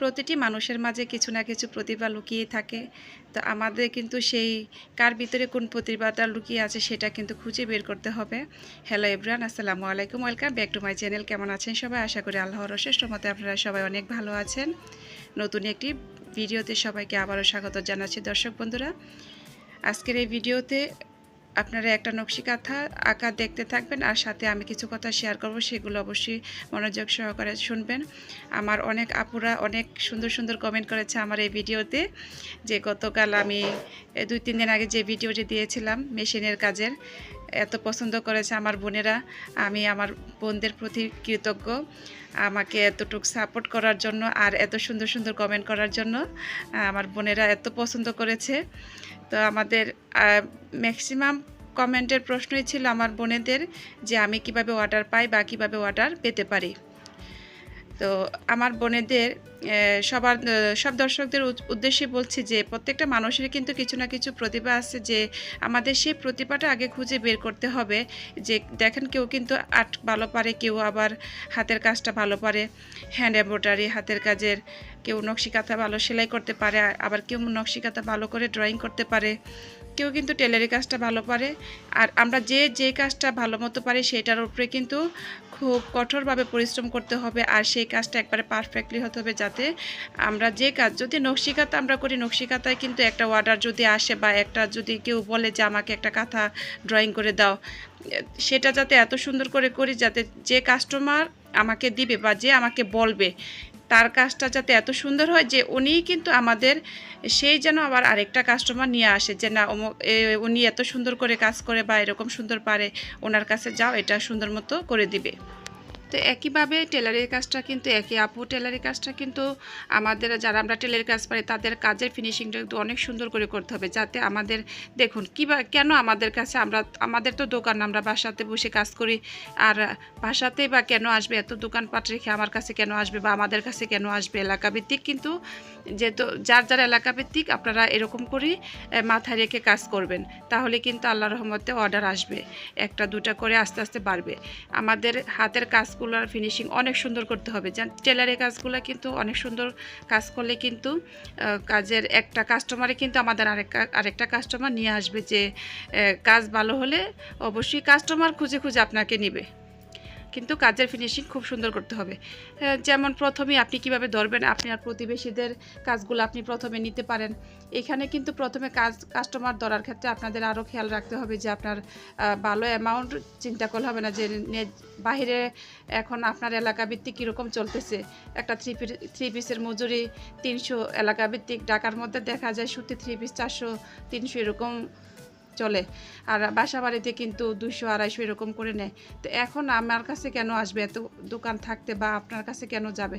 প্রতিটি মানুষের মাঝে কিছু না কিছু প্রতিভা লুকিয়ে থাকে। তো আমাদের কিন্তু সেই কার ভিতরে কোন প্রতিভাটা লুকিয়ে আছে সেটা কিন্তু খুঁজে বের করতে হবে। হ্যালো এভরান আসসালামু আলাইকুম welcome back to my channel কেমন আছেন সবাই? আশা করি আল্লাহর অশেষ মতে আপনারা সবাই অনেক ভালো আছেন। নতুন একটি ভিডিওতে সবাইকে আবারও স্বাগত জানাচ্ছি দর্শক বন্ধুরা। আজকের এই ভিডিওতে আপনারা একটা নকশি কাঁথা আঁকা দেখতে থাকবেন আর সাথে আমি কিছু কথা শেয়ার করব, সেগুলো অবশ্যই মনোযোগ সহকারে শুনবেন। আমার অনেক আপুরা অনেক সুন্দর সুন্দর কমেন্ট করেছে আমার এই ভিডিওতে যে গতকাল আমি দুই তিন দিন আগে যে ভিডিওটি দিয়েছিলাম মেশিনের কাজের এত পছন্দ করেছে আমার বোনেরা। আমি আমার বোনদের প্রতি কৃতজ্ঞ আমাকে এতটুকু সাপোর্ট করার জন্য আর এত সুন্দর সুন্দর কমেন্ট করার জন্য। আমার বোনেরা এত পছন্দ করেছে। তো আমাদের ম্যাক্সিমাম কমেন্টের প্রশ্নই ছিল আমার বোনেদের যে আমি কীভাবে অর্ডার পাই বা কীভাবে অর্ডার পেতে পারি। তো আমার বোনেদের সবার সব দর্শকদের উদ- উদ্দেশ্যে বলছি যে প্রত্যেকটা মানুষের কিন্তু কিছু না কিছু প্রতিভা আছে যে আমাদের সেই প্রতিভাটা আগে খুঁজে বের করতে হবে। যে দেখেন কেউ কিন্তু আর্ট ভালো পারে, কেউ আবার হাতের কাজটা ভালো পারে, হ্যান্ড এমব্রয়ডারি, হাতের কাজের, কেউ নকশিকাঁথা ভালো সেলাই করতে পারে, আবার কেউ নকশিকাঁথা ভালো করে ড্রয়িং করতে পারে। কেউ কিন্তু টেলারি কাজটা ভালো পারে। আর আমরা যে যে কাজটা ভালো মতো পারি সেটার উপরে কিন্তু খুব কঠোরভাবে পরিশ্রম করতে হবে আর সেই কাজটা একবারে পারফেক্টলি হতে হবে যাতে আমরা যে কাজ, যদি নকশিকাতা আমরা করি, নকশিকাতায় কিন্তু একটা অর্ডার যদি আসে বা একটা যদি কেউ বলে যে আমাকে একটা কাঁথা ড্রয়িং করে দাও, সেটা যাতে এত সুন্দর করে করি যাতে যে কাস্টমার আমাকে দিবে বা যে আমাকে বলবে তার কাজটা যাতে এত সুন্দর হয় যে উনি কিন্তু আমাদের সেই যেন আবার আরেকটা কাস্টমার নিয়ে আসে যে, না উনি এত সুন্দর করে কাজ করে বা এরকম সুন্দর পারে, ওনার কাছে যাও, এটা সুন্দর মতো করে দিবে। তো একইভাবে টেলারের কাজটা কিন্তু একই। আপু টেলারের কাজটা কিন্তু আমাদের, যারা আমরা টেলারের কাজ পারি, তাদের কাজের ফিনিশিংটা কিন্তু অনেক সুন্দর করে করতে হবে, যাতে আমাদের, দেখুন, কিবা, কেন আমাদের কাছে আমরা, আমাদের তো দোকান, আমরা বাসাতে বসে কাজ করি, আর বাসাতে বা কেন আসবে, এত দোকানপাট রেখে আমার কাছে কেন আসবে বা আমাদের কাছে কেন আসবে? এলাকাভিত্তিক কিন্তু যেহেতু, যার যার এলাকাভিত্তিক আপনারা এরকম করেই মাথায় রেখে কাজ করবেন, তাহলে কিন্তু আল্লাহ রহমতে অর্ডার আসবে, একটা দুটা করে আস্তে আস্তে বাড়বে। আমাদের হাতের কাজগুলোর ফিনিশিং অনেক সুন্দর করতে হবে। যেন টেলারের কাজগুলো কিন্তু অনেক সুন্দর কাজ করলে কিন্তু কাজের একটা কাস্টমারে কিন্তু আমাদের আরেকটা আরেকটা কাস্টমার নিয়ে আসবে যে কাজ ভালো হলে অবশ্যই কাস্টমার খুঁজে খুঁজে আপনাকে নেবে। কিন্তু কাজের ফিনিশিং খুব সুন্দর করতে হবে। যেমন প্রথমেই আপনি কীভাবে ধরবেন আপনার প্রতিবেশীদের কাজগুলো আপনি প্রথমে নিতে পারেন। এখানে কিন্তু প্রথমে কাজ কাস্টমার ধরার ক্ষেত্রে আপনাদের আরও খেয়াল রাখতে হবে যে আপনার ভালো অ্যামাউন্ট চিন্তা করলে হবে না যে বাইরে এখন আপনার এলাকা ভিত্তিক কীরকম চলতেছে। একটা থ্রি থ্রি পিসের মজুরি তিনশো এলাকা ভিত্তিক। ঢাকার মধ্যে দেখা যায় সুতি থ্রি পিস চারশো, তিনশো এরকম চলে। আর বাসা বাড়িতে কিন্তু দুশো আড়াইশো এরকম করে নেয়। তো এখন আমার কাছে কেন আসবে? এত দোকান থাকতে বা আপনার কাছে কেন যাবে?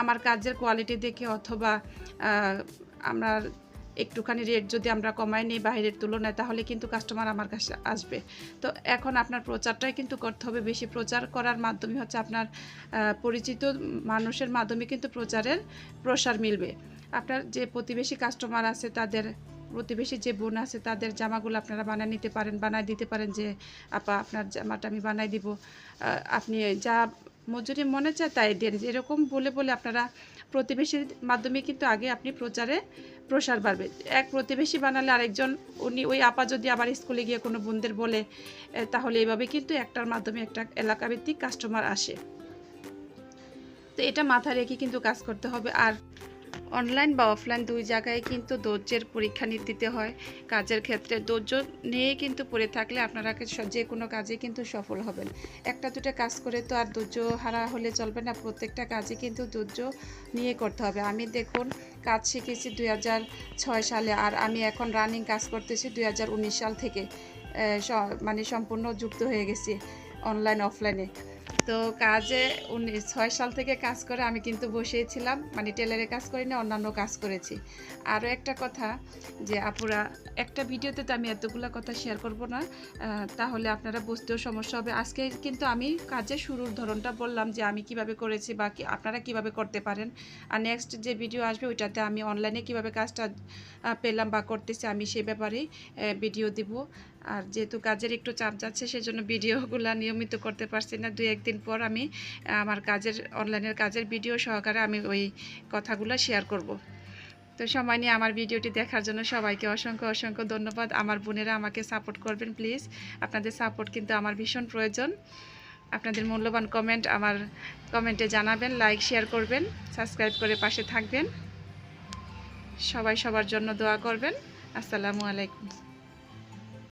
আমার কাজের কোয়ালিটি দেখে অথবা আমরা একটুখানি রেট যদি আমরা কমাই নিই বাইরের তুলনায়, তাহলে কিন্তু কাস্টমার আমার কাছে আসবে। তো এখন আপনার প্রচারটাই কিন্তু করতে হবে। বেশি প্রচার করার মাধ্যমে হচ্ছে আপনার পরিচিত মানুষের মাধ্যমে কিন্তু প্রচারের প্রসার মিলবে। আপনার যে প্রতিবেশী কাস্টমার আছে, তাদের প্রতিবেশী যে বোন আছে, তাদের জামাগুলো আপনারা বানিয়ে নিতে পারেন, বানায় দিতে পারেন যে, আপা, আপনার জামাটা আমি বানাই দিব। আপনি যা মজুরি মনে চায় তাই দেন। এরকম বলে বলে আপনারা প্রতিবেশীর মাধ্যমে কিন্তু আগে আপনি প্রচারে প্রসার বাড়বে। এক প্রতিবেশী বানালে আরেকজন, উনি, ওই আপা যদি আবার স্কুলে গিয়ে কোনো বোনদের বলে তাহলে এইভাবে কিন্তু একটার মাধ্যমে একটা এলাকাভিত্তিক কাস্টমার আসে। তো এটা মাথায় রেখে কিন্তু কাজ করতে হবে। আর অনলাইন বা অফলাইন দুই জায়গায় কিন্তু ধৈর্যের পরীক্ষা নিতে দিতে হয়। কাজের ক্ষেত্রে ধৈর্য নিয়ে কিন্তু পড়ে থাকলে আপনারা যে কোনো কাজে কিন্তু সফল হবেন। একটা দুটো কাজ করে তো আর ধৈর্য হারা হলে চলবে না। প্রত্যেকটা কাজে কিন্তু ধৈর্য নিয়ে করতে হবে। আমি দেখুন কাজ শিখেছি দুই সালে আর আমি এখন রানিং কাজ করতেছি দুই হাজার উনিশ সাল থেকে। মানে সম্পূর্ণ যুক্ত হয়ে গেছি অনলাইন অফলাইনে তো কাজে ছয় সাল থেকে কাজ করে, আমি কিন্তু বসেছিলাম মানে টেলারে কাজ করি না অন্যান্য কাজ করেছি। আরও একটা কথা যে, আপুরা, একটা ভিডিওতে তো আমি এতগুলো কথা শেয়ার করব না তাহলে আপনারা বুঝতেও সমস্যা হবে। আজকে কিন্তু আমি কাজের শুরুর ধরনটা বললাম যে, আমি কীভাবে করেছি বা আপনারা কীভাবে করতে পারেন। আর নেক্সট যে ভিডিও আসবে, ওইটাতে আমি অনলাইনে কীভাবে কাজটা পেলাম বা করতেছি, আমি সে ব্যাপারেই ভিডিও দিব। আর যেহেতু কাজের একটু চাপ যাচ্ছে, সেজন্য ভিডিওগুলো নিয়মিত করতে পারছি না। দু একদিন পর আমি আমার কাজের, অনলাইনের কাজের ভিডিও সহকারে আমি ওই কথাগুলো শেয়ার করব। তো সময় নিয়ে আমার ভিডিওটি দেখার জন্য সবাইকে অসংখ্য অসংখ্য ধন্যবাদ। আমার বোনেরা আমাকে সাপোর্ট করবেন প্লিজ আপনাদের সাপোর্ট কিন্তু আমার ভীষণ প্রয়োজন। আপনাদের মূল্যবান কমেন্ট আমার কমেন্টে জানাবেন লাইক শেয়ার করবেন সাবস্ক্রাইব করে পাশে থাকবেন। সবাই সবার জন্য দোয়া করবেন। আসসালামু আলাইকুম।